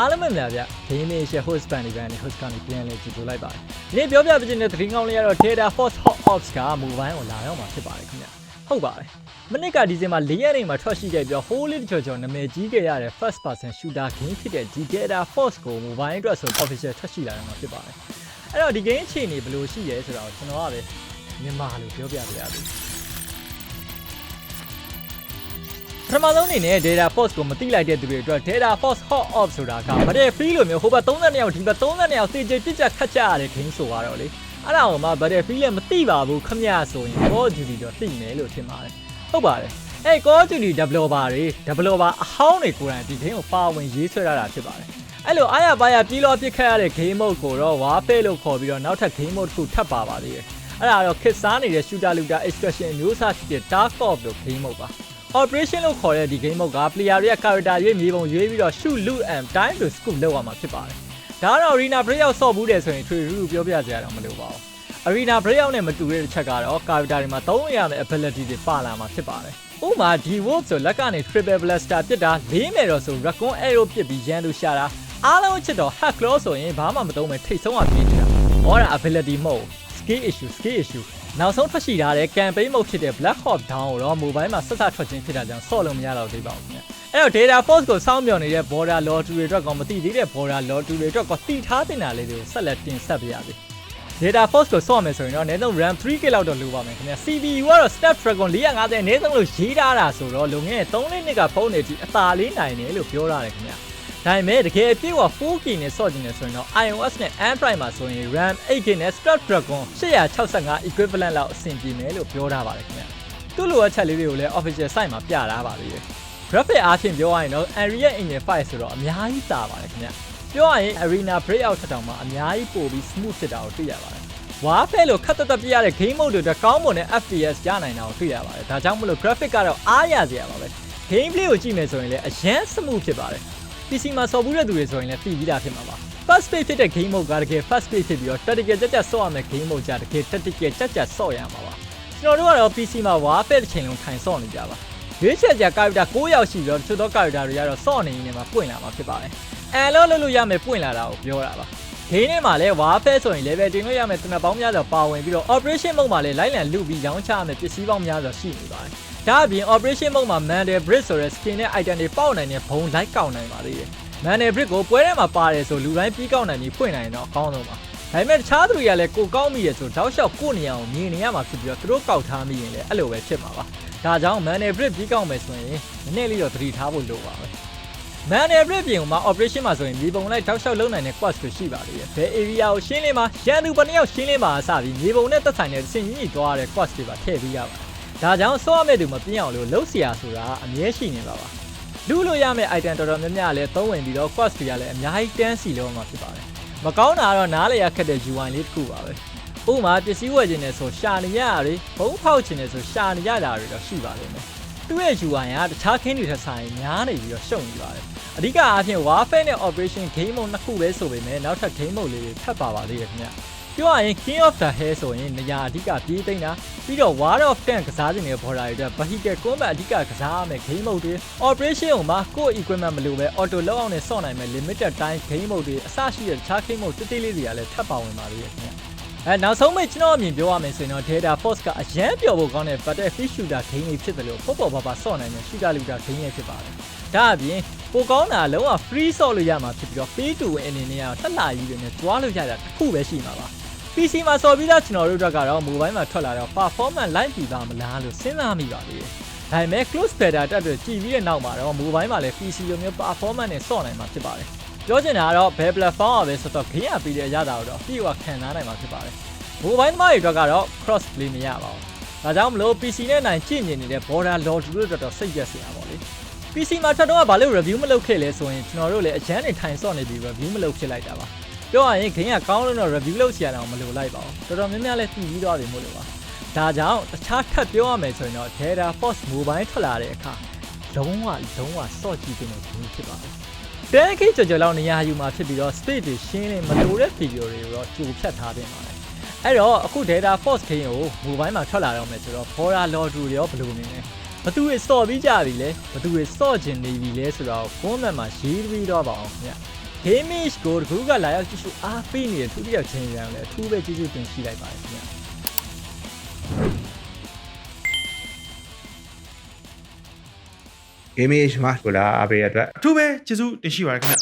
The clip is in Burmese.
အားလုံးပဲမလားဗျဂိမ်းလေးရှယ် host band ဒီ band နဲ့ host ကနေပြန်လဲကြည့်လို့လိုက်ပါတယ်ဒီနေ့ပြောပြပေးခြင်းတဲ့သတင်းကောင်းလေးကတော့ Data Force Hot Ops က mobile ကိုလာရောက်မှာဖြစ်ပါတယ်ခင်ဗျဟုတ်ပါတယ်မနစ်ကဒီဇင်ဘာ၄ရက်နေ့မှာထွက်ရှိခဲ့ပြီးတော့ Holy တချို့ချောနာမည်ကြီးခဲ့ရတဲ့ first person shooter game ဖြစ်တဲ့ G Data Force ကို mobile အတွက်ဆို official ထွက်ရှိလာတယ်မှာဖြစ်ပါတယ်အဲ့တော့ဒီ game အခြေအနေဘယ်လိုရှိရဲဆိုတော့ကျွန်တော်ကပဲမြန်မာလိုပြောပြပေးရပြီ ပထမဆုံးအနေနဲ့ data force ကိုမသိလိုက်တဲ့သူတွေအတွက် data force hot off ဆိုတာကဗတဲ့ free လိုမျိုးဟိုဘက်32ယောက်ဒီဘက်32ယောက်စေချေပြစ်ချက်ခတ်ကြရတဲ့ game ဆိုတော့လေအဲ့ဒါကိုမှဗတဲ့ free လည်းမသိပါဘူးခမရဆိုရင် Call of Duty တော့သိမယ်လို့ထင်ပါတယ်ဟုတ်ပါတယ်အဲ့ Call of Duty developer တွေ developer အဟောင်းတွေကိုယ်တိုင်ဒီ game ကိုပါဝင်ရေးဆွဲရတာဖြစ်ပါတယ်အဲ့လိုအားရပါရပြေးလို့ပြစ်ခတ်ရတဲ့ game mode ကိုတော့ warfare လို့ခေါ်ပြီးတော့နောက်ထပ် game mode တစ်ခုထပ်ပါပါသေးတယ်အဲ့ဒါတော့ခစ်စားနေတဲ့ shooter looter extraction မျိုးစားဖြစ်တဲ့ dark ops လို့ game mode ပါ operation လို့ခေါ်တဲ့ဒီ game mode က player တွေရဲ့ character ရွေးမြေပုံရွေးပြီးတော့ shoot loot and time to scoop လောက်ရမှာဖြစ်ပါတယ်။ဒါကတော့ arena breakout ဆော့ဘူးတယ်ဆိုရင်ထွေထူးထူးပြောပြစရာတော့မလိုပါဘူး။ arena breakout နဲ့မတူတဲ့တစ်ချက်ကတော့ character တွေမှာသုံးရမယ့် ability တွေပါလာမှာဖြစ်ပါတယ်။ဥပမာဒီ wolf ဆိုလက်ကနေ triple blaster ပစ်တာလေးမယ်တော့ဆို raccoon arrow ပစ်ပြီးရန်သူရှာတာအားလုံးချစ်တော့ hack claw ဆိုရင်ဘာမှမသုံးပဲထိတ်ဆုံးအောင်ပြေးနေတာ။ Order ability mode skill issue skill issue နောက်ဆုံးထွက်ရှိထားတဲ့ campaign mode ဖြစ်တဲ့ Black Hawk Down ကိုတော့ mobile မှာဆက်ဆက်ထွက်ခြင်းဖြစ်တာကြောင့်ဆော့လို့မရတော့သေးပါဘူးခင်ဗျအဲ့တော့ data force ကိုစောင့်မျှော်နေတဲ့ border lottery တွေအတွက်ကောမသိသေးတဲ့ border lottery တွေအတွက်ကောတည်ထားတင်တာလေးတွေကိုဆက်လက်တင်ဆက်ပေးရစေ data force ကိုစော့မယ်ဆိုရင်တော့အနည်းဆုံး RAM 3K လောက်တော့လိုပါမယ်ခင်ဗျ CPU ကတော့ Snapdragon 450အနည်းဆုံးလို့ရေးထားတာဆိုတော့လုံငယ်3နှစ်ကဖုန်းတွေဒီအသာလေးနိုင်တယ်လို့ပြောရတယ်ခင်ဗျ ဒါပေမဲ့တကယ်အပြည့်အဝ 4K နဲ့စော့ကျင်နေဆိုရင်တော့ iOS နဲ့ Android မှာဆိုရင် RAM 8K နဲ့ Snapdragon 865 equivalent လောက်အဆင်ပြေမယ်လို့ပြောထားပါတယ်ခင်ဗျ။သူ့လိုအပ်ချက်လေးတွေကိုလည်း official site မှာပြထားပါသေးတယ်။ graphic အားဖြင့်ပြောရရင်တော့ Unreal Engine 5ဆိုတော့အများကြီးတာပါတယ်ခင်ဗျ။ပြောရရင် Arena Breakout ထက်တောင်မှအများကြီးပိုပြီး smooth ဖြစ်တာကိုတွေ့ရပါတယ်။ Warfare လို့ခက်တက်တက်ပြရတဲ့ game mode တွေအတွက်ကောင်းမွန်တဲ့ FPS ရနိုင်တာကိုတွေ့ရပါတယ်။ဒါကြောင့်မလို့ graphic ကတော့အားရစရာပါပဲ။ gameplay ကိုကြည့်မယ်ဆိုရင်လည်းအရန် smooth ဖြစ်ပါတယ်။ PC မှာဆော်ဘူးတဲ့သူတွေဆိုရင်လည်းသိပြီးသားဖြစ်မှာပါ first page ဖြစ်တဲ့ game mode ကတကယ် first page ဖြစ်ပြီးတော့ tactical ကြက်ကြက်ဆော့ရမယ့် game mode ကြတကယ် tactical ကြက်ကြက်ဆော့ရမှာပါကျွန်တော်တို့ကတော့ PC မှာ warfare တစ်ချိန်လုံးထိုင်ဆော့နေကြပါရွေးချယ်ကြ character 9ယောက်ရှိပြီးတော့တချို့သော character တွေကတော့ဆော့နေနေမှာပွင့်လာမှာဖြစ်ပါတယ်အဲလောလို့လို့ရမယ်ပွင့်လာတာကိုပြောတာပါဂိမ်းထဲမှာလည်း warfare ဆိုရင် level တင်လို့ရမယ်တနက်ပေါင်းများစွာပါဝင်ပြီးတော့ operation mode မှာလည်းလိုက်လံလူပြီးရောင်းချရမယ်ပစ္စည်းပေါင်းများစွာရှိနေပါတယ် ဒါအပြင် operation mode မှာ mandel bridge ဆိုတဲ့ skin နဲ့ item တွေပေါက်နိုင်တဲ့ဘုံလိုက်ကောက်နိုင်ပါသေးတယ်မန်နယ်ဘရစ်ကိုပွဲထဲမှာပါတယ်ဆိုလူတိုင်းပြီးကောက်နိုင်ပြီးဖွင့်နိုင်ရင်တော့အကောင်းဆုံးပါဒါပေမဲ့တခြားသူတွေကလည်းကိုကောက်မိရဆိုတောက်လျှောက်ကိုနေရအောင်မြင်နေရမှာဖြစ်ပြီးတော့သူတို့ကောက်ထားမိရင်လည်းအဲ့လိုပဲဖြစ်မှာပါဒါကြောင့်မန်နယ်ဘရစ်ပြီးကောက်မယ်ဆိုရင်နည်းနည်းလေးတော့သတိထားဖို့လိုပါပဲမန်နယ်ဘရစ်ပြင်မှာ operation မှာဆိုရင်မြေပုံလိုက်တောက်လျှောက်လုံနိုင်တဲ့ quest တွေရှိပါသေးတယ်ဘယ် area ကိုရှင်းလင်းမှာရန်သူဘယ်နှယောက်ရှင်းလင်းမှာအစပြီးမြေပုံနဲ့သက်ဆိုင်တဲ့စင်ကြီးကြီးသွားရတဲ့ quest တွေပါထည့်ပေးရပါတယ် ဒါကြောင့်ဆော့ရမယ့်သူမပြင်းအောင်လို့လှုပ်ရှားဆိုတာအမြဲရှိနေပါပါလူလို့ရမယ့် item တော်တော်များများလည်းသုံးဝင်ပြီးတော့ quest တွေကလည်းအများကြီးတန်းစီလုံးမှာဖြစ်ပါတယ်မကောင်းတာကတော့နားလေရခက်တဲ့ UI လေးတစ်ခုပါပဲဥပမာပစ္စည်းဝယ်ခြင်းနဲ့ဆိုရှာနေရတာတွေဘုံဖောက်ခြင်းနဲ့ဆိုရှာနေရတာတွေတော့ရှိပါလိမ့်မယ်သူ့ရဲ့ UI ကတခြားခင်းတွေထက်ဆိုင်များနေပြီးတော့ရှုံနေပါတယ်အဓိကအားဖြင့် Warfare နဲ့ Operation Game Mode နှစ်ခုပဲဆိုပေမဲ့နောက်ထပ် Game Mode လေးတွေထပ်ပါပါသေးတယ်ခင်ဗျာ ပြောရရင် King of the Hill ဆိုရင်နေရာအဓိကပြေးသိမ်းတာပြီးတော့ War of Tank ကစားခြင်းတွေပေါ်လာရတဲ့ Vehicle Combat အဓိကကစားရမယ့် game mode တွေ Operation ကိုမှကိုယ့် equipment မလိုပဲ auto လောက်အောင်နဲ့စော့နိုင်မဲ့ limited time game mode တွေအစရှိတဲ့တခြား game mode တိတိလေးတွေကလည်းထပ်ပါဝင်ပါသေးတယ်ခင်ဗျအဲနောက်ဆုံးပဲကျွန်တော်အမြင်ပြောရမယ်ဆိုရင်တော့ Data Force ကအရန်ပျော်ဖို့ကောင်းတဲ့ Battlefield Shooter game လေးဖြစ်တယ်လို့ပေါ့ပေါ့ပါပါစော့နိုင်တဲ့ Shooter Looter game လေးဖြစ်ပါတယ်ဒါအပြင်ပိုကောင်းတာလုံးဝ free ဆော့လို့ရမှာဖြစ်ပြီးတော့ pay to win အနေနဲ့ကတော့တက်လာကြီးတွေနဲ့ကြွားလို့ရတာတစ်ခုပဲရှိမှာပါ PC မှာစော်ပြီးသားကျွန်တော်တို့အတွက်ကတော့ mobile မှာထွက်လာတော့ performance လိုက်ပြီးသားမလားလို့စဉ်းစားမိပါသေးတယ်။ဒါပေမဲ့ close beta တက်တွေကြည်ပြီးတဲ့နောက်မှာတော့ mobile မှာလည်း PC လိုမျိုး performance နဲ့စော့နိုင်မှာဖြစ်ပါတယ်။ပြောချင်တာကတော့ဘယ် platform อ่ะပဲဆိုတော့ game ရပြီးတဲ့အရသာတော့အပြည့်အဝခံစားနိုင်မှာဖြစ်ပါတယ်။ mobile သမားတွေအတွက်ကတော့ cross play မရပါဘူး။ဒါကြောင့်မလို့ PC နဲ့နိုင်ကြည့်မြင်နေတဲ့ border lord တို့အတွက်တော့စိတ်ရက်စရာပါလေ။ PC မှာထွက်တော့ကဘာလို့ review မလုပ်ခဲ့လဲဆိုရင်ကျွန်တော်တို့လည်းအချမ်းနေထိုင်စော့နေပြီး review မလုပ်ဖြစ်လိုက်တာပါ။ ပြောရရင်ဂိမ်းကကောင်းလို့တော့ review လုပ်စီရအောင်မလိုလိုက်ပါဘူးတော်တော်များများလည်းသိပြီးသွားပြီမို့လို့ပါဒါကြောင့်တခြားထပ်ပြောရမယ်ဆိုရင်တော့ Data Force Mobile ထွက်လာတဲ့အခါလုံးဝလုံးဝစော့ကြည့်တဲ့ဂိမ်းဖြစ်ပါတယ်တဲခိကြော်ကြော်လောက်နေရာယူမှာဖြစ်ပြီးတော့ space တွေရှင်းနေမလိုတဲ့ video တွေကိုတော့ကြိုဖြတ်ထားတင်ပါတယ်အဲ့တော့အခု Data Force ဂိမ်းကို mobile မှာထွက်လာတော့မယ်ဆိုတော့ Bora Lottery တွေရောဘယ်လိုနေလဲဘသူတွေစော့ပြီးကြပြီလဲဘသူတွေစော့ကျင်နေပြီလဲဆိုတော့ comment မှာရေးပြီးတော့ပါအောင်ခင်ဗျ Gamage ကိုတကူကလာရောက်ကြည့်ရှုအားပေးနေတဲ့သူတစ်ယောက်ချင်းရံလည်းအထူးပဲကျေးဇူးတင်ရှိလိုက်ပါတယ်ခင်ဗျာဂိမ်းမေးရှမှာကိုလာအားပေးရတဲ့အတွက်အထူးပဲကျေးဇူးတင်ရှိပါရခင်ဗျ